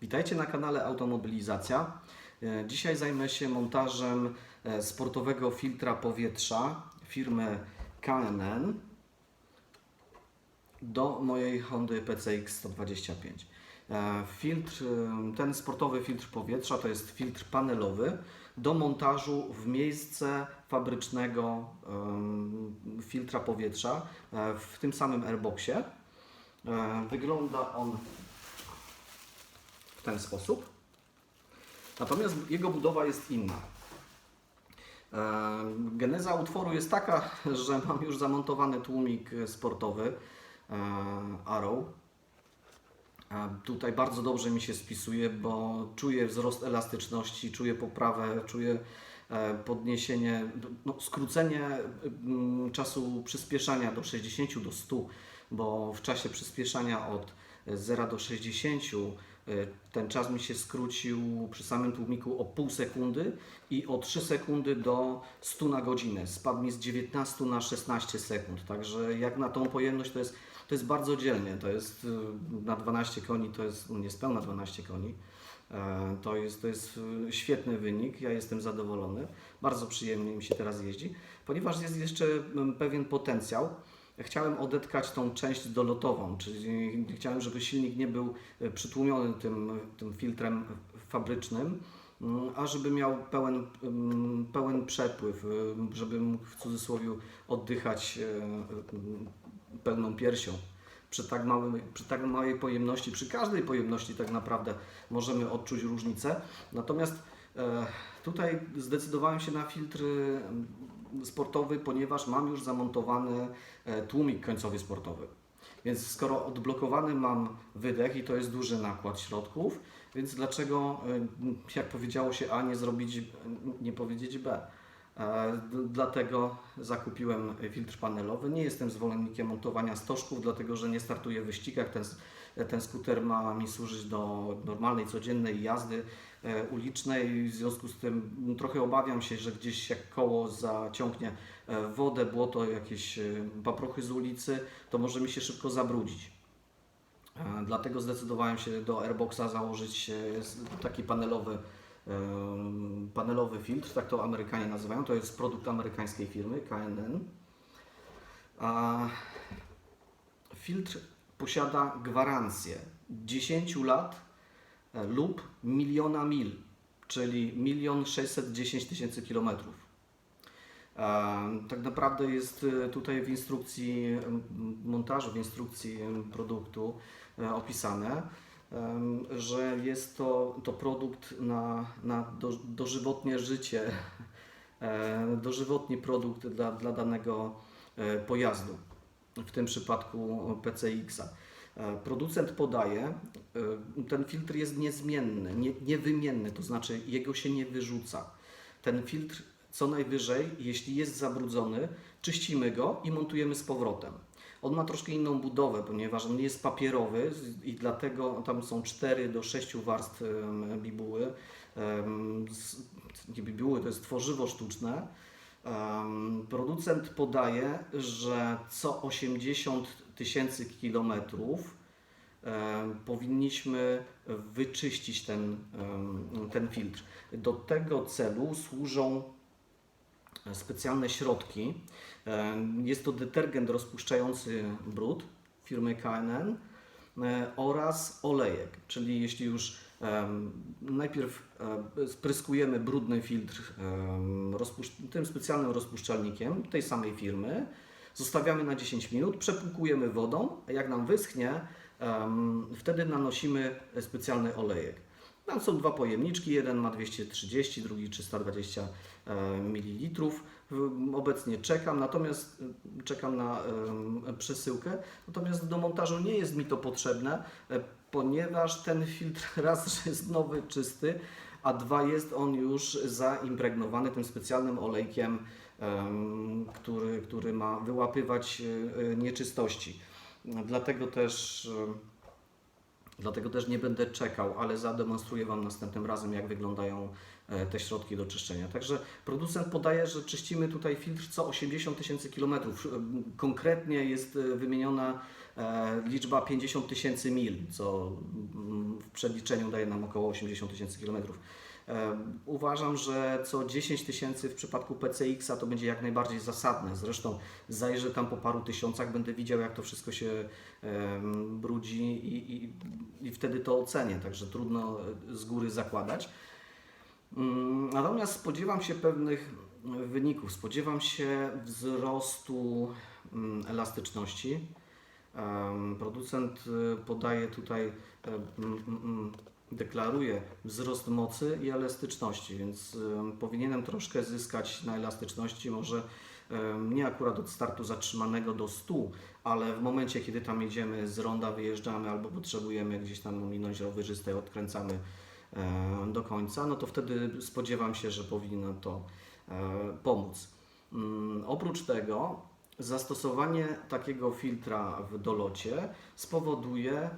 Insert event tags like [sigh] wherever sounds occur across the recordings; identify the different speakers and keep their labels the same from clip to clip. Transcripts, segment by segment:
Speaker 1: Witajcie na kanale Automobilizacja. E, Dzisiaj zajmę się montażem e, sportowego filtra powietrza firmy KNN do mojej Hondy PCX 125. E, Filtr, ten sportowy filtr powietrza to jest filtr panelowy do montażu w miejsce fabrycznego filtra powietrza w tym samym airboxie. Wygląda on w ten sposób. Natomiast jego budowa jest inna. E, Geneza utworu jest taka, że mam już zamontowany tłumik sportowy e, Arrow. E, Tutaj bardzo dobrze mi się spisuje, bo czuję wzrost elastyczności, czuję poprawę, czuję podniesienie, no, skrócenie mm, czasu przyspieszania do 60 do 100, bo w czasie przyspieszania od 0 do 60 e, ten czas mi się skrócił przy samym tłumiku o pół sekundy i o 3 sekundy do 100 na godzinę. Spadł mi z 19 na 16 sekund. Także jak na tą pojemność to jest, to jest bardzo dzielnie. To jest y, na 12 koni, to jest no, niespełna 12 koni. E, To jest, to jest y, świetny wynik, ja jestem zadowolony. Bardzo przyjemnie mi się teraz jeździ, ponieważ jest jeszcze pewien potencjał. Chciałem odetkać tą część dolotową, czyli chciałem, żeby silnik nie był e, przytłumiony tym, tym filtrem fabrycznym, mm, a żeby miał pełen, mm, pełen przepływ, y, żeby mógł w cudzysłowie oddychać e, mm, pełną piersią. Przy tak, małym, przy tak małej pojemności, przy każdej pojemności tak naprawdę możemy odczuć różnicę. Natomiast e, tutaj zdecydowałem się na filtr sportowy, ponieważ mam już zamontowany e, tłumik końcowy sportowy. Więc skoro odblokowany mam wydech i to jest duży nakład środków, więc dlaczego, e, jak powiedziało się A, nie zrobić, nie powiedzieć B? Dlatego zakupiłem filtr panelowy. Nie jestem zwolennikiem montowania stożków, dlatego że nie startuję w wyścigach. Ten, ten skuter ma mi służyć do normalnej, codziennej jazdy e, ulicznej. W związku z tym trochę obawiam się, że gdzieś jak koło zaciągnie e, wodę, błoto, jakieś e, paprochy z ulicy, to może mi się szybko zabrudzić. Dlatego zdecydowałem się do Airboxa założyć taki panelowy, panelowy filtr, tak to Amerykanie nazywają. To jest produkt amerykańskiej firmy KNN. A filtr posiada gwarancję 10 lat e, lub miliona mil, czyli milion 610 tysięcy kilometrów. E, Tak naprawdę jest e, tutaj w instrukcji montażu, w instrukcji produktu opisane, że jest to, to produkt na, na do, dożywotnie życie, [laughs] dożywotni produkt dla, dla danego e, pojazdu, w tym przypadku PCX-a. E, Producent podaje, e, ten filtr jest niezmienny, nie, niewymienny, to znaczy jego się nie wyrzuca. Ten filtr co najwyżej, jeśli jest zabrudzony, czyścimy go i montujemy z powrotem. On ma troszkę inną budowę, ponieważ on jest papierowy i dlatego tam są 4 do 6 warstw bibuły. Nie bibuły, to jest tworzywo sztuczne. Producent podaje, że co 80 tysięcy kilometrów powinniśmy wyczyścić ten, ten filtr. Do tego celu służą specjalne środki. E, Jest to detergent rozpuszczający brud firmy KNN e, oraz olejek, czyli jeśli już najpierw e, spryskujemy brudny filtr tym specjalnym rozpuszczalnikiem tej samej firmy, zostawiamy na 10 minut, przepłukujemy wodą, a jak nam wyschnie, wtedy nanosimy specjalny olejek. Tam są dwa pojemniczki, jeden ma 230, drugi 320 ml. Obecnie czekam, natomiast e, czekam na em, przesyłkę. Natomiast do montażu nie jest mi to potrzebne, e, ponieważ ten filtr [laughs] raz, jest nowy, czysty, a dwa jest on już zaimpregnowany tym specjalnym olejkiem, em, który, który ma wyłapywać e, e, nieczystości. Dlatego też Dlatego też nie będę czekał, ale zademonstruję Wam następnym razem, jak wyglądają e, te środki do czyszczenia. Także producent podaje, że czyścimy tutaj filtr co 80 tysięcy kilometrów. Konkretnie jest e, wymieniona e, liczba 50 tysięcy mil, co mm, w przeliczeniu daje nam około 80 tysięcy kilometrów. E, Uważam, że co 10 tysięcy w przypadku PCX-a to będzie jak najbardziej zasadne. Zresztą zajrzę tam po paru tysiącach, będę widział jak to wszystko się brudzi i, i, i wtedy to ocenię, także trudno e, z góry zakładać. Mm, Natomiast spodziewam się pewnych wyników. Spodziewam się wzrostu mm, elastyczności. Producent y, podaje tutaj, e, mm, deklaruje wzrost mocy i elastyczności, więc em, powinienem troszkę zyskać na elastyczności, może nie akurat od startu zatrzymanego do 100, ale w momencie, kiedy tam jedziemy z ronda, wyjeżdżamy albo potrzebujemy gdzieś tam ominąć rowerzystę, odkręcamy do końca, no to wtedy spodziewam się, że powinno to e, pomóc. Mm, Oprócz tego zastosowanie takiego filtra w dolocie spowoduje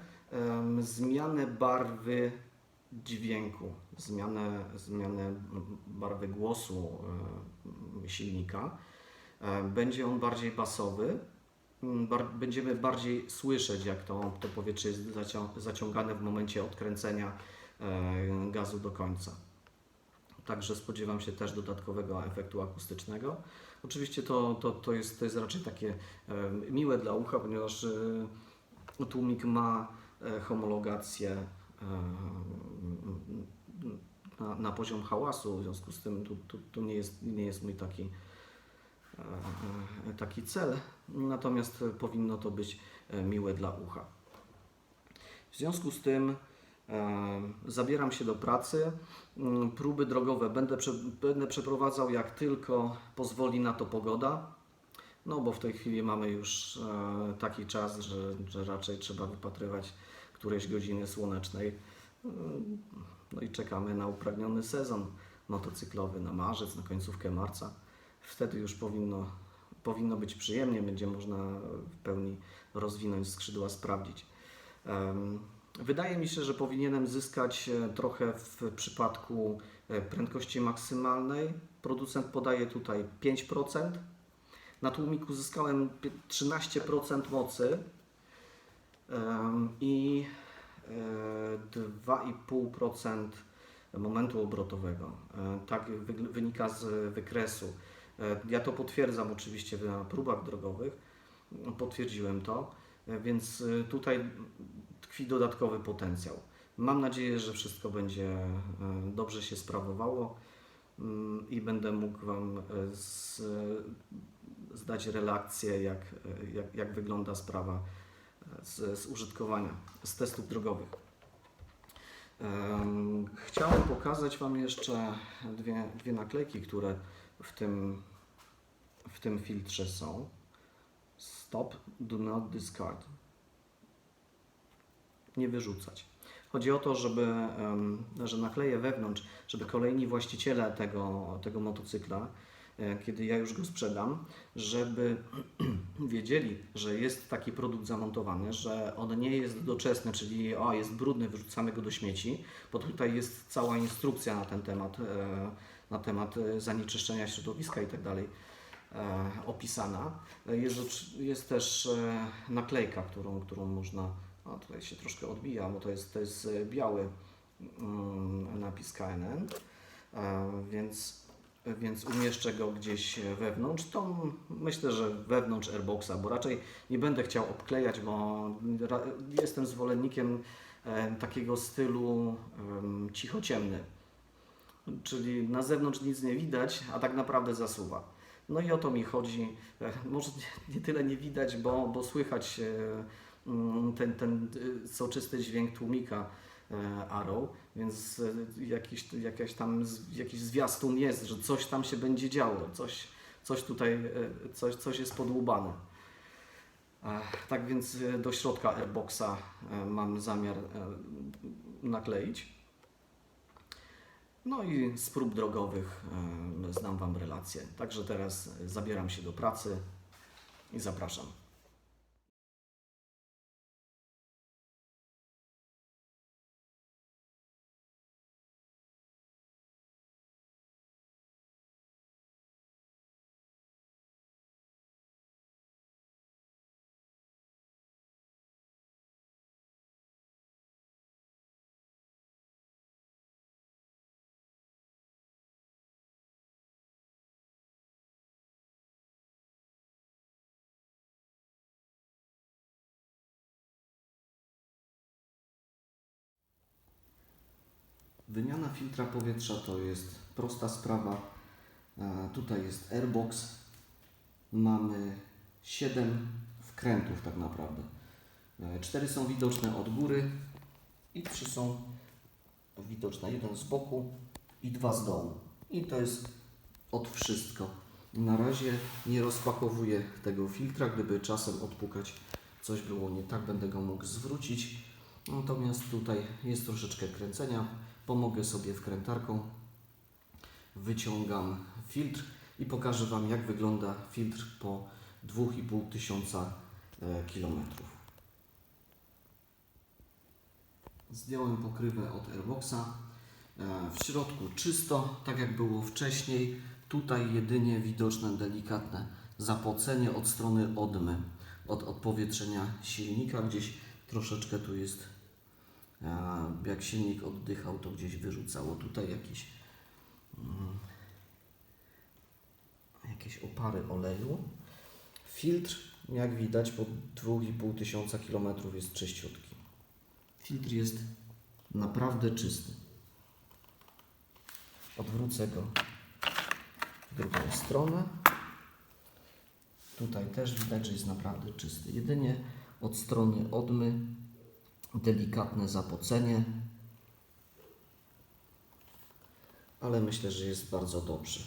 Speaker 1: zmianę barwy dźwięku, zmianę, zmianę barwy głosu silnika. Będzie on bardziej basowy, mm, bar, będziemy bardziej słyszeć, jak to, to powietrze jest zacią, zaciągane w momencie odkręcenia gazu do końca. Także spodziewam się też dodatkowego efektu akustycznego. Oczywiście to, to, to, jest, to jest raczej takie miłe dla ucha, ponieważ tłumik ma homologację e, na, na poziom hałasu, w związku z tym tu, nie, jest, nie jest mój taki, e, e, taki cel, natomiast powinno to być e, miłe dla ucha. W związku z tym e, zabieram się do pracy. Mm, Próby drogowe będę, będę przeprowadzał jak tylko pozwoli na to pogoda. No bo w tej chwili mamy już e, taki czas, że, że raczej trzeba wypatrywać którejś godziny słonecznej. No i czekamy na upragniony sezon motocyklowy, na marzec, na końcówkę marca. Wtedy już powinno, powinno być przyjemnie, będzie można w pełni rozwinąć skrzydła, sprawdzić. Wydaje mi się, że powinienem zyskać e, trochę w przypadku e, prędkości maksymalnej. Producent podaje tutaj 5%. Na tłumiku zyskałem pi- 13% mocy i e, 2,5% momentu obrotowego. E, Tak wynika z wykresu. E, Ja to potwierdzam oczywiście na próbach drogowych. Potwierdziłem to, E, więc e, tutaj tkwi dodatkowy potencjał. Mam nadzieję, że wszystko będzie e, dobrze się sprawowało mm, i będę mógł Wam e, zdać relację, jak, e, jak, jak wygląda sprawa e, z, z użytkowania, z testów drogowych. Em, Chciałem pokazać Wam jeszcze dwie, dwie naklejki, które w tym, w tym filtrze są. Stop, do not discard. Nie wyrzucać. Chodzi o to, żeby, że nakleję wewnątrz, żeby kolejni właściciele tego, tego motocykla, kiedy ja już go sprzedam, żeby [clears throat] wiedzieli, że jest taki produkt zamontowany, że on nie jest doczesny, czyli o, jest brudny, wyrzucamy go do śmieci, bo tutaj jest cała instrukcja na ten temat, e, na temat e, zanieczyszczenia środowiska i tak dalej e, opisana. E, Jest, jest też e, naklejka, którą, którą można. O, tutaj się troszkę odbija, bo to jest, to jest e, biały mm, napis KNN, e, więc, więc umieszczę go gdzieś wewnątrz. To myślę, że wewnątrz airboxa, bo raczej nie będę chciał obklejać, bo jestem zwolennikiem e, takiego stylu em, cichociemny. Czyli na zewnątrz nic nie widać, a tak naprawdę zasuwa. No i o to mi chodzi. E, Może nie, tyle nie widać, bo, bo słychać e, ten, ten e, soczysty dźwięk tłumika e, Arrow, więc e, jakiś, jakaś tam jakiś zwiastun jest, że coś tam się będzie działo, coś, coś tutaj, e, coś, coś jest podłubane. Tak więc e, do środka airboxa mam zamiar nakleić. No i z prób drogowych znam Wam relacje. Także teraz zabieram się do pracy i zapraszam. Wymiana filtra powietrza to jest prosta sprawa. E, Tutaj jest airbox. Mamy 7 wkrętów tak naprawdę. E, Cztery są widoczne od góry i trzy są widoczne. Jeden z boku i dwa z dołu. I to jest od wszystko. Na razie nie rozpakowuję tego filtra. Gdyby czasem odpukać coś było nie tak, będę go mógł zwrócić. Natomiast tutaj jest troszeczkę kręcenia. Pomogę sobie wkrętarką. Wyciągam filtr i pokażę Wam, jak wygląda filtr po 2,5 tysiąca e, kilometrów. Zdjąłem pokrywę od Airboxa. E, W środku czysto, tak jak było wcześniej. Tutaj jedynie widoczne delikatne zapocenie od strony odmy, od odpowietrzenia silnika. Gdzieś troszeczkę tu jest, jak silnik oddychał, to gdzieś wyrzucało tutaj jakieś, mm, jakieś opary oleju. Filtr, jak widać, po 2,5 tysiąca kilometrów jest czyściutki. Filtr jest naprawdę czysty. Odwrócę go w drugą stronę. Tutaj też widać, że jest naprawdę czysty. Jedynie od strony odmy delikatne zapocenie, ale myślę, że jest bardzo dobrze.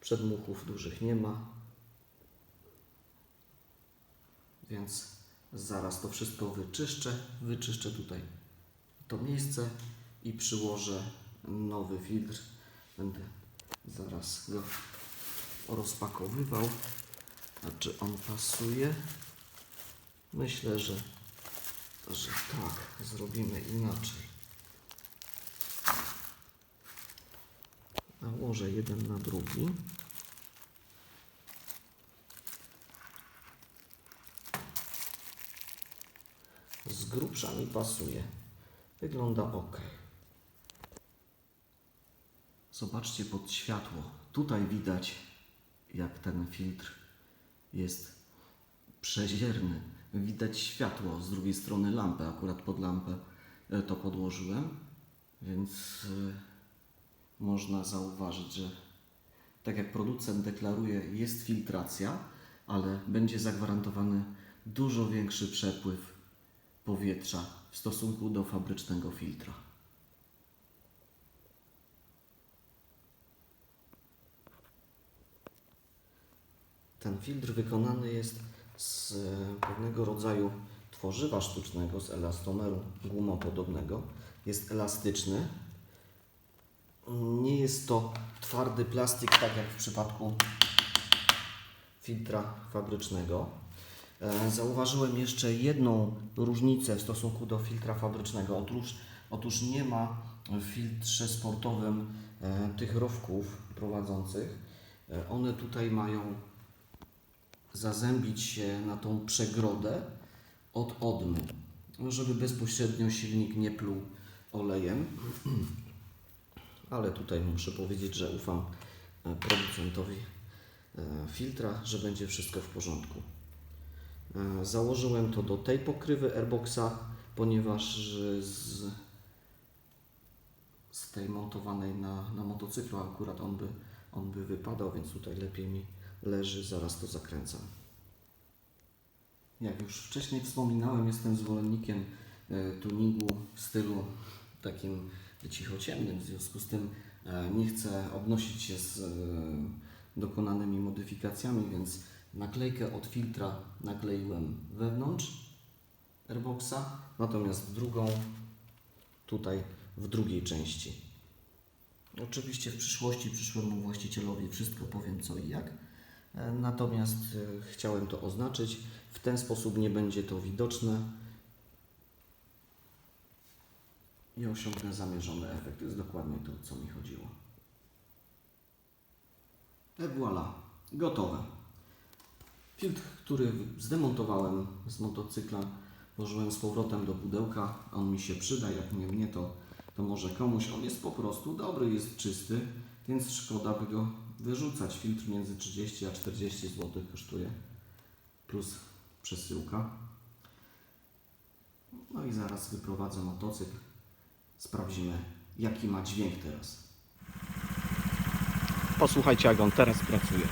Speaker 1: Przedmuchów dużych nie ma, więc zaraz to wszystko wyczyszczę. Wyczyszczę tutaj to miejsce i przyłożę nowy filtr. Będę zaraz go rozpakowywał. A czy on pasuje? Myślę, że, że tak. Zrobimy inaczej. Nałożę jeden na drugi. Z grubsza mi pasuje. Wygląda ok. Zobaczcie pod światło. Tutaj widać, jak ten filtr jest przezierny. Widać światło z drugiej strony lampy. Akurat pod lampę e, to podłożyłem, więc e, można zauważyć, że tak jak producent deklaruje, jest filtracja, ale będzie zagwarantowany dużo większy przepływ powietrza w stosunku do fabrycznego filtra. Ten filtr wykonany jest z pewnego rodzaju tworzywa sztucznego, z elastomeru gumopodobnego. Jest elastyczny. Nie jest to twardy plastik, tak jak w przypadku filtra fabrycznego. E, Zauważyłem jeszcze jedną różnicę w stosunku do filtra fabrycznego. Otóż, otóż nie ma w filtrze sportowym e, tych rowków prowadzących. E, One tutaj mają zazębić się na tą przegrodę od odmy, żeby bezpośrednio silnik nie pluł olejem. Ale tutaj muszę powiedzieć, że ufam e, producentowi e, filtra, że będzie wszystko w porządku. E, Założyłem to do tej pokrywy airboxa, ponieważ z, z tej montowanej na, na motocyklu akurat on by, on by wypadał, więc tutaj lepiej mi leży, zaraz to zakręcam. Jak już wcześniej wspominałem, jestem zwolennikiem e, tuningu w stylu takim cichociemnym, w związku z tym e, nie chcę obnosić się z e, dokonanymi modyfikacjami, więc naklejkę od filtra nakleiłem wewnątrz airboxa, natomiast drugą tutaj w drugiej części. Oczywiście w przyszłości przyszłemu właścicielowi wszystko powiem co i jak. Natomiast e, chciałem to oznaczyć. W ten sposób nie będzie to widoczne i osiągnę zamierzony efekt. To jest dokładnie to, co mi chodziło. Et voilà, gotowe. Filtr, który zdemontowałem z motocykla, włożyłem z powrotem do pudełka. On mi się przyda, jak nie mnie, to, to może komuś. On jest po prostu dobry, jest czysty, więc szkoda by go wyrzucać. Filtr między 30 a 40 zł kosztuje, plus przesyłka. No i zaraz wyprowadzę motocykl, sprawdzimy jaki ma dźwięk teraz. Posłuchajcie, jak on teraz pracuje.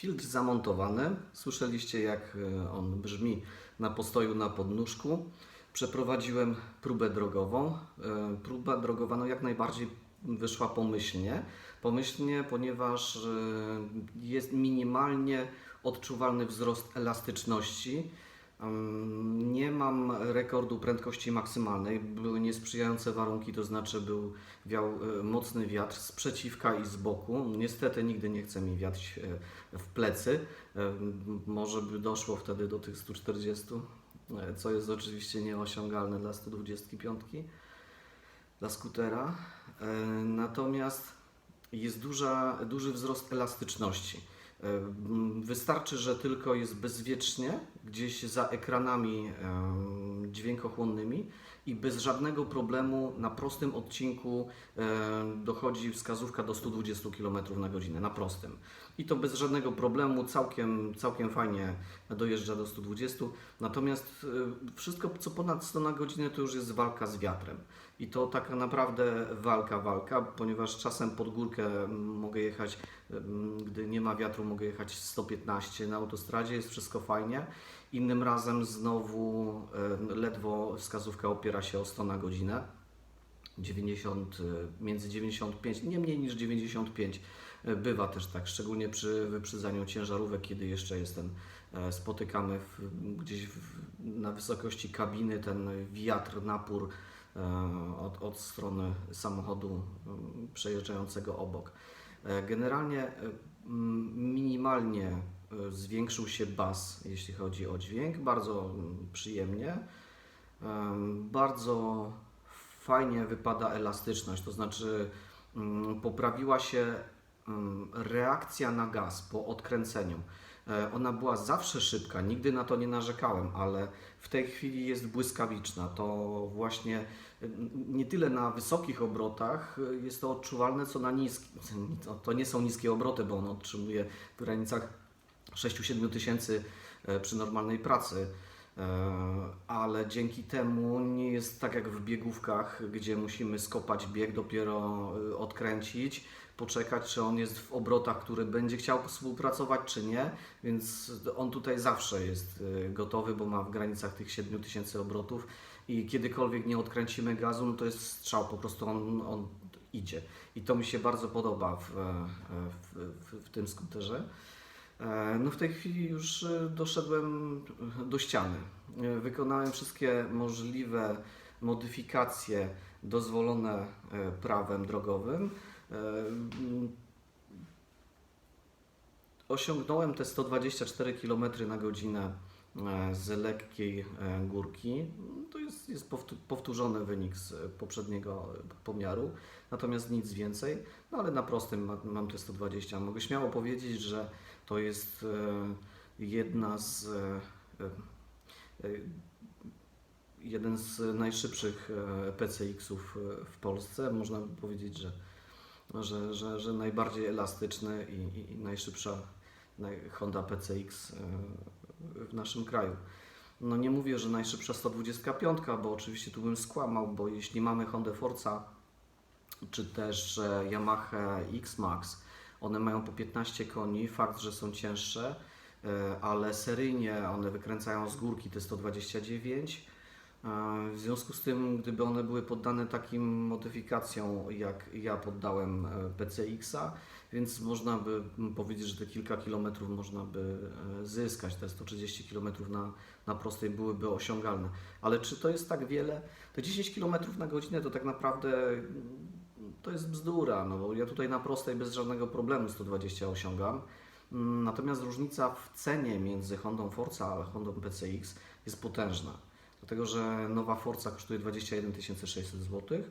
Speaker 1: Filtr zamontowany. Słyszeliście, jak e, on brzmi na postoju na podnóżku. Przeprowadziłem próbę drogową. E, Próba drogowa no jak najbardziej wyszła pomyślnie. Pomyślnie, ponieważ e, jest minimalnie odczuwalny wzrost elastyczności. Nie mam rekordu prędkości maksymalnej. Były niesprzyjające warunki, to znaczy był wiał e, mocny wiatr z przeciwka i z boku. Niestety nigdy nie chce mi wiać e, w plecy. Może by doszło wtedy do tych 140, e, co jest oczywiście nieosiągalne dla 125 dla skutera. Natomiast jest duża, duży wzrost elastyczności. Wystarczy, że tylko jest bezwiecznie gdzieś za ekranami dźwiękochłonnymi i bez żadnego problemu na prostym odcinku e, dochodzi wskazówka do 120 km na godzinę, na prostym. I to bez żadnego problemu, całkiem, całkiem fajnie dojeżdża do 120. Natomiast e, wszystko, co ponad 100 na godzinę, to już jest walka z wiatrem. I to taka naprawdę walka, walka, ponieważ czasem pod górkę mogę jechać, em, gdy nie ma wiatru, mogę jechać 115 na autostradzie, jest wszystko fajnie. Innym razem znowu e, ledwo wskazówka opiera się o 100 na godzinę. 90, e, między 95, nie mniej niż 95. E, Bywa też tak, szczególnie przy wyprzedzaniu ciężarówek, kiedy jeszcze jestem, e, spotykamy w, gdzieś w, na wysokości kabiny ten wiatr, napór od, od strony samochodu przejeżdżającego obok. Generalnie minimalnie zwiększył się bas, jeśli chodzi o dźwięk, bardzo mm, przyjemnie. Em, Bardzo fajnie wypada elastyczność, to znaczy mm, poprawiła się mm, reakcja na gaz po odkręceniu. E, Ona była zawsze szybka, nigdy na to nie narzekałem, ale w tej chwili jest błyskawiczna. To właśnie e, nie tyle na wysokich obrotach e, jest to odczuwalne, co na niskich. [laughs] To nie są niskie obroty, bo on otrzymuje w granicach 6-7 tysięcy e, przy normalnej pracy. E, ale dzięki temu nie jest tak jak w biegówkach, gdzie musimy skopać bieg, dopiero e, odkręcić, poczekać, czy on jest w obrotach, który będzie chciał współpracować, czy nie. Więc on tutaj zawsze jest gotowy, bo ma w granicach tych 7000 obrotów i kiedykolwiek nie odkręcimy gazu, no to jest strzał, po prostu on, on idzie. I to mi się bardzo podoba w, w, w, w tym skuterze. E, No w tej chwili już e, doszedłem do ściany. E, Wykonałem wszystkie możliwe modyfikacje dozwolone e, prawem drogowym. E, Osiągnąłem te 124 km na godzinę e, z lekkiej e, górki. To jest, jest powtó- powtórzony wynik z poprzedniego pomiaru, natomiast nic więcej. No ale na prostym ma- mam te 120. Mogę śmiało powiedzieć, że to jest e, jedna z e, e, jeden z najszybszych e, PCX-ów e, w Polsce. Można by powiedzieć, że że, że, że najbardziej elastyczny i, i, i najszybsza naj- Honda PCX e, w naszym kraju. No nie mówię, że najszybsza 125, bo oczywiście tu bym skłamał, bo jeśli mamy Hondę Forza czy też e, Yamaha X-Max, one mają po 15 koni, fakt, że są cięższe, e, ale seryjnie one wykręcają z górki te 129. W związku z tym, gdyby one były poddane takim modyfikacjom, jak ja poddałem e, PCX-a, więc można by powiedzieć, że te kilka kilometrów można by e, zyskać. Te 130 kilometrów na, na prostej byłyby osiągalne. Ale czy to jest tak wiele? Te 10 km na godzinę to tak naprawdę mm, to jest bzdura, no bo ja tutaj na prostej bez żadnego problemu 120 osiągam. Mm, Natomiast różnica w cenie między Hondą Forza a Hondą PCX jest potężna. Dlatego, że nowa Forza kosztuje 21 600 zł.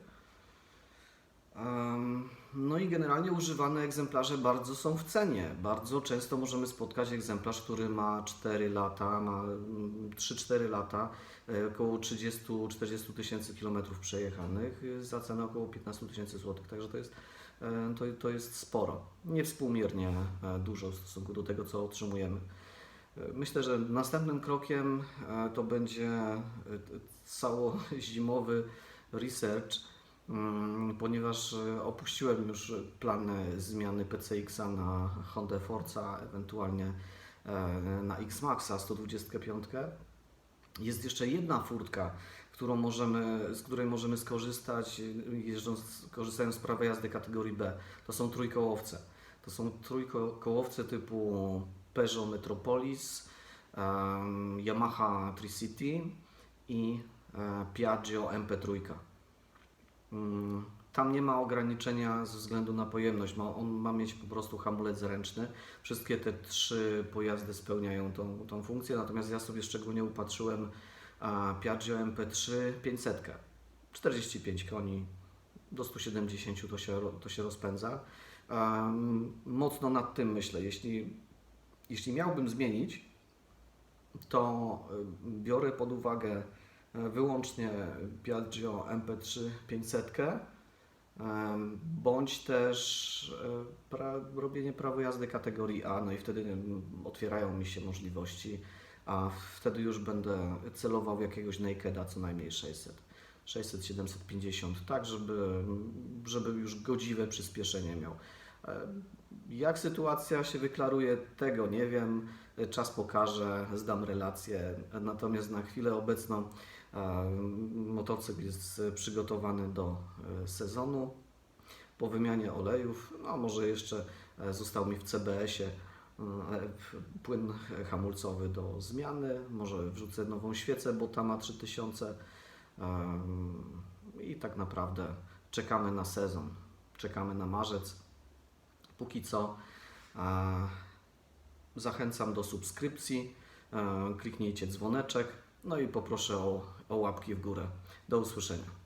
Speaker 1: No i generalnie używane egzemplarze bardzo są w cenie. Bardzo często możemy spotkać egzemplarz, który ma 4 lata, ma mm, 3-4 lata, e, około 30-40 tysięcy kilometrów przejechanych e, za cenę około 15 tysięcy złotych. Także to jest, e, to, to jest sporo. Niewspółmiernie dużo w stosunku do tego, co otrzymujemy. Myślę, że następnym krokiem e, to będzie e, całozimowy research, mm, ponieważ e, opuściłem już plany zmiany PCX-a na Honda Forza, ewentualnie na X-Maxa 125. Jest jeszcze jedna furtka, którą możemy, z której możemy skorzystać, jeżdżąc, korzystając z prawa jazdy kategorii B. To są trójkołowce. To są trójkołowce typu Peugeot Metropolis, Yamaha Tricity i e, Piaggio MP3. Mm, Tam nie ma ograniczenia ze względu na pojemność. Ma, on ma mieć po prostu hamulec zręczny. Wszystkie te trzy pojazdy spełniają tą, tą funkcję. Natomiast ja sobie szczególnie upatrzyłem Piaggio MP3 500. 45 koni do 170 to się, to się rozpędza. Mocno nad tym myślę. Jeśli, jeśli miałbym zmienić, to y, biorę pod uwagę e, wyłącznie Piaggio MP3 500 em, bądź też e, pra, robienie prawo jazdy kategorii A, no i wtedy otwierają mi się możliwości, a wtedy już będę celował jakiegoś nakeda co najmniej 600. 600, 750, tak żeby, żeby już godziwe przyspieszenie miał. Jak sytuacja się wyklaruje, tego nie wiem. Czas pokaże, zdam relację. Natomiast na chwilę obecną e, motocykl jest przygotowany do e, sezonu. Po wymianie olejów, no może jeszcze e, został mi w CBS-ie płyn hamulcowy do zmiany. Może wrzucę nową świecę, bo ta ma 3000. Em, I tak naprawdę czekamy na sezon, czekamy na marzec. Póki co zachęcam do subskrypcji, kliknijcie dzwoneczek, no i poproszę o, o łapki w górę. Do usłyszenia.